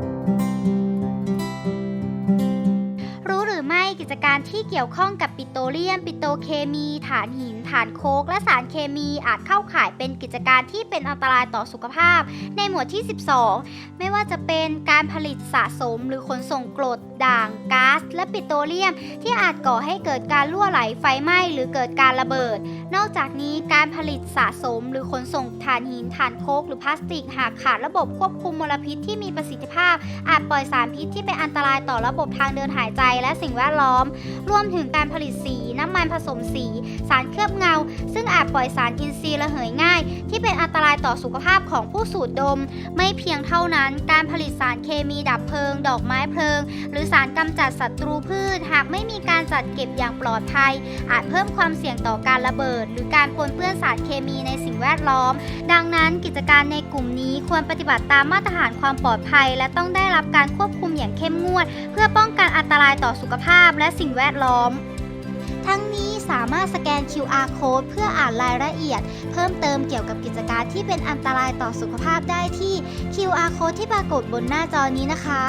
รู้ จการที่เกี่ยวข้องกับปิโตรเลียม ปิโตรเคมีถ่านหินถ่านโคก และสารเคมีอาจเข้าข่ายเป็นกิจการที่เป็นอันตรายต่อสุขภาพ ในหมวดที่ 12 ไม่ว่าจะเป็นการผลิตสะสม หรือขนส่งกรด ด่างก๊าซและปิโตรเลียม ที่อาจก่อให้เกิดการรั่วไหลไฟไหม้หรือเกิดการระเบิด นอกจากนี้การผลิตสะสม หรือขนส่งถ่านหินถ่านโคก หรือพลาสติก หากขาดระบบควบคุมมลพิษที่มีประสิทธิภาพ อาจปล่อยสารพิษที่เป็นอันตรายต่อระบบทางเดินหายใจและสิ่งแวดล้อมม รวมถึงการผลิตสี น้ำมันผสมสี สารเคลือบเงา ซึ่งอาจปล่อยสารอินทรีย์ระเหยง่าย ที่เป็นอันตรายต่อสุขภาพของผู้สูดดม ไม่เพียงเท่านั้นการผลิตสารเคมีดับเพลิง ดอกไม้เพลิง หรือสารกำจัดศัตรูพืช หากไม่มีการจัดเก็บอย่างปลอดภัย อาจเพิ่มความเสี่ยงต่อการระเบิด หรือการปนเปื้อนสารเคมีในสิ่งแวดล้อม ดังนั้นกิจการในกลุ่มนี้ควรปฏิบัติตามมาตรฐานความปลอดภัย และต้องได้รับการควบคุมอย่างเข้มงวด เพื่อป้องกันอันตรายต่อสุขภาพและสิ่งแวดล้อม ทั้งนี้สามารถสแกน QR code เพื่ออ่านรายละเอียด เพิ่มเติมเกี่ยวกับกิจการที่เป็นอันตรายต่อสุขภาพได้ที่ QR code ที่ปรากฏบนหน้าจอนี้นะคะ